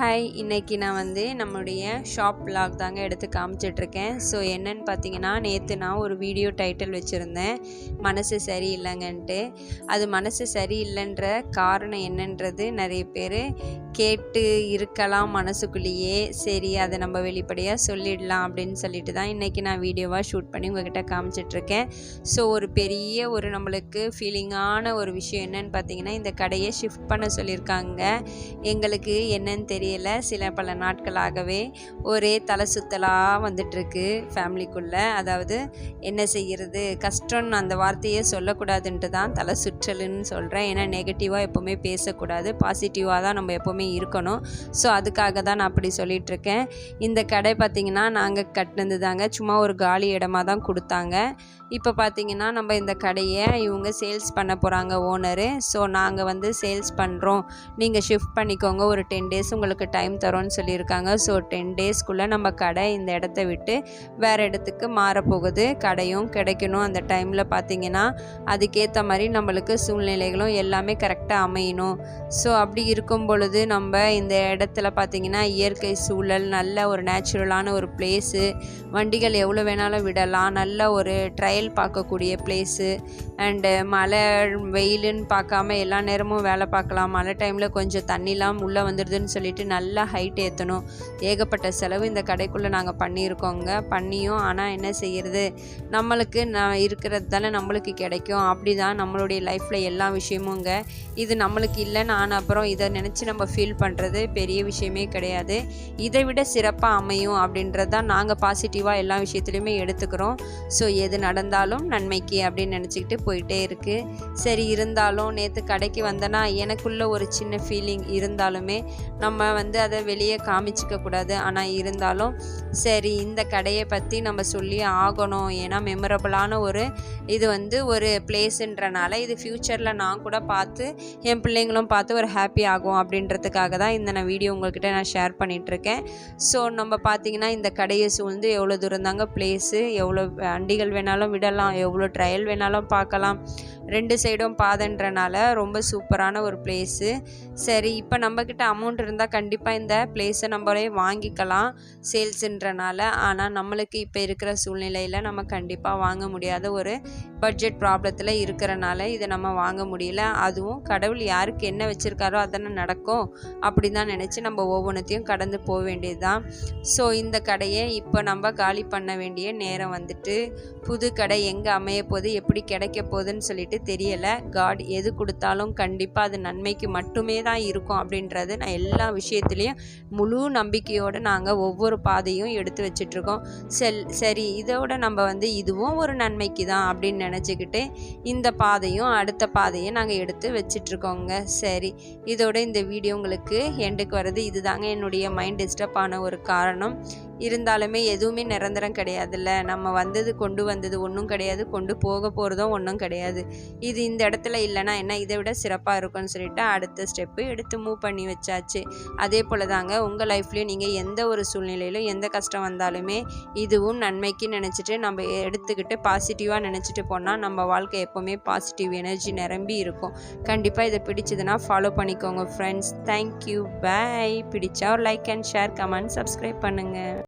Hi இன்றைக்கி நான் வந்து நம்மளுடைய ஷாப் பிளாக் தாங்க எடுத்து காமிச்சிட்ருக்கேன் ஸோ என்னன்னு பார்த்தீங்கன்னா நேற்று நான் ஒரு வீடியோ டைட்டில் வச்சுருந்தேன். மனசு சரியில்லைங்கன்ட்டு. அது மனசு சரியில்லைன்ற காரணம் என்னன்றது நிறைய பேர் கேட்டு இருக்கலாம் மனசுக்குள்ளேயே. சரி அதை நம்ம வெளிப்படையாக சொல்லிடலாம் அப்படின்னு சொல்லிட்டு தான் இன்றைக்கி நான் வீடியோவாக ஷூட் பண்ணி உங்ககிட்ட காமிச்சிட்ருக்கேன். ஸோ ஒரு பெரிய ஒரு நம்மளுக்கு ஃபீலிங்கான ஒரு விஷயம் என்னன்னு பார்த்தீங்கன்னா இந்த கடையை ஷிஃப்ட் பண்ண சொல்லியிருக்காங்க. எங்களுக்கு என்னன்னு தெரியல சில பல நாட்களாகவே ஒரே தலை சுத்தலாக வந்துட்டுருக்கு ஃபேமிலிக்குள்ளே அதாவது என்ன செய்கிறது கஷ்டம்னு அந்த வார்த்தையே சொல்லக்கூடாதுன்ட்டு தான் தலை சுற்றலுன்னு சொல்கிறேன் ஏன்னா நெகட்டிவாக எப்போவுமே பேசக்கூடாது. பாசிட்டிவாக தான் நம்ம எப்போவுமே இருக்கணும். ஸோ அதுக்காக தான் நான் அப்படி சொல்லிகிட்ருக்கேன் இந்த கடை பார்த்திங்கன்னா நாங்கள் கட்டினது தாங்க சும்மா ஒரு காலி இடமா தான் கொடுத்தாங்க. இப்போ பார்த்தீங்கன்னா நம்ம இந்த கடையை இவங்க சேல்ஸ் பண்ண போகிறாங்க ஓனரு. ஸோ நாங்கள் வந்து சேல்ஸ் பண்ணுறோம் நீங்கள் ஷிஃப்ட் பண்ணிக்கோங்க. ஒரு டென் டேஸ் உங்களுக்கு டைம் தரோன்னு சொல்லியிருக்காங்க. ஸோ டென் டேஸ்க்குள்ளே நம்ம கடை இந்த இடத்த விட்டு வேறு இடத்துக்கு மாறப்போகுது. கடையும் கிடைக்கணும் அந்த டைமில் பார்த்தீங்கன்னா. அதுக்கேற்ற மாதிரி நம்மளுக்கு சூழ்நிலைகளும் எல்லாமே கரெக்டாக அமையணும். ஸோ அப்படி இருக்கும் பொழுது நம்ம இந்த இடத்துல பார்த்தீங்கன்னா இயற்கை சூழல் நல்ல ஒரு நேச்சுரலான ஒரு பிளேஸு வண்டிகள் எவ்வளோ வேணாலும் விடலாம். நல்ல ஒரு ட்ரையல் பார்க்கக்கூடிய பிளேஸு அண்டு மழை வெயிலுன்னு பார்க்காம எல்லா நேரமும் வேலை பார்க்கலாம். மழை டைமில் கொஞ்சம் தண்ணிலாம் உள்ளே வந்துடுதுன்னு சொல்லிட்டு நல்லா ஹைட் ஏற்றணும் ஏகப்பட்ட செலவு இந்த கடைக்குள்ளே நாங்கள் பண்ணியிருக்கோங்க. பண்ணியும் ஆனால் என்ன செய்யறது? நம்மளுக்கு நான் இருக்கிறது தானே நம்மளுக்கு கிடைக்கும். அப்படி தான் நம்மளுடைய லைஃப்பில் எல்லா விஷயமுங்க. இது நம்மளுக்கு இல்லைன்னு ஆன அப்புறம் இதை நினச்சி நம்ம ஃபீல் பண்ணுறது பெரிய விஷயமே கிடையாது. இதை விட சிறப்பாக அமையும் அப்படின்றது தான் நாங்கள் பாசிட்டிவாக எல்லா விஷயத்துலையுமே எடுத்துக்கிறோம். ஸோ எது நடந்தாலும் நன்மைக்கு அப்படின்னு நினச்சிக்கிட்டு போயிட்டே இருக்குது சரி இருந்தாலும் நேற்று கடைக்கு வந்தேன்னா எனக்குள்ள ஒரு சின்ன ஃபீலிங் இருந்தாலுமே நம்ம வந்து அதை வெளியே காமிச்சிக்க கூடாது. ஆனால் இருந்தாலும் சரி இந்த கடையை பற்றி நம்ம சொல்லி ஆகணும். ஏன்னா மெமரபுளான ஒரு இது வந்து ஒரு பிளேஸுன்றனால இது ஃப்யூச்சரில் நான் கூட பார்த்து என் பிள்ளைங்களும் பார்த்து ஒரு ஹாப்பி ஆகும் அப்படின்றது அப்படின்றதுக்காக தான் இந்த நான் வீடியோ உங்கள்கிட்ட நான் ஷேர் பண்ணிகிட்ருக்கேன் ஸோ நம்ம பார்த்தீங்கன்னா இந்த கடையை சூழ்ந்து எவ்வளோ தூரம் தாங்க பிளேஸு எவ்வளோ வண்டிகள் வேணாலும் விடலாம் எவ்வளோ ட்ரையல் வேணாலும் பார்க்கலாம். ரெண்டு சைடும் பாதைன்றனால ரொம்ப சூப்பரான ஒரு பிளேஸு சரி இப்போ நம்மக்கிட்ட அமௌண்ட் இருந்தால் கண்டிப்பாக இந்த பிளேஸை நம்மளே வாங்கிக்கலாம் சேல்ஸுன்றனால ஆனால் நம்மளுக்கு இப்போ இருக்கிற சூழ்நிலையில் நம்ம கண்டிப்பாக வாங்க முடியாத ஒரு பட்ஜெட் ப்ராப்ளத்தில் இருக்கிறனால இதை நம்ம வாங்க முடியல. அதுவும் கடவுள் யாருக்கு என்ன வச்சுருக்காரோ அதனை நடக்கும் அப்படி தான் நினச்சி நம்ம ஒவ்வொன்றத்தையும் கடந்து போக வேண்டியது தான் ஸோ இந்த கடையை இப்போ நம்ம காலி பண்ண வேண்டிய நேரம் வந்துட்டு புது கடை எங்கே அமைய போகுது எப்படி கிடைக்க போகுதுன்னு சொல்லிட்டு தெரியலை. காட் எது கொடுத்தாலும் கண்டிப்பாக அது நன்மைக்கு மட்டுமே தான் இருக்கும் அப்படின்றது நான் எல்லா விஷயத்துலேயும் முழு நம்பிக்கையோடு நாங்கள் ஒவ்வொரு பாதையும் எடுத்து வச்சிட்ருக்கோம் செல் சரி இதோட நம்ம வந்து இதுவும் ஒரு நன்மைக்கு தான் அப்படின்னு நினச்சிக்கிட்டு இந்த பாதையும் அடுத்த பாதையும் நாங்கள் எடுத்து வச்சிட்ருக்கோங்க சரி இதோட இந்த வீடியோ உங்களுக்கு எண்டுக்கு வர்றது இதுதாங்க. என்னுடைய மைண்ட் டிஸ்டர்ப் ஆன ஒரு காரணம். இருந்தாலுமே எதுவுமே நிரந்தரம் கிடையாதுல்ல. நம்ம வந்தது கொண்டு வந்தது ஒன்றும் கிடையாது. கொண்டு போக போகிறதும் ஒன்றும் கிடையாது. இது இந்த இடத்துல இல்லைன்னா என்ன? இதை விட சிறப்பாக இருக்கும்னு சொல்லிட்டு அடுத்த ஸ்டெப்பு எடுத்து மூவ் பண்ணி வச்சாச்சு. அதே போல் தாங்க உங்கள் லைஃப்லேயும் நீங்கள் எந்த ஒரு சூழ்நிலையிலும் எந்த கஷ்டம் வந்தாலுமே இதுவும் நன்மைக்கு நினச்சிட்டு நம்ம எடுத்துக்கிட்டு பாசிட்டிவாக நினச்சிட்டு போனால் நம்ம வாழ்க்கை எப்போவுமே பாசிட்டிவ் எனர்ஜி நிரம்பி இருக்கும். கண்டிப்பாக இதை பிடிச்சதுன்னா ஃபாலோ பண்ணிக்கோங்க ஃப்ரெண்ட்ஸ் தேங்க்யூ பை பிடிச்சா like and share comment subscribe பண்ணுங்கள்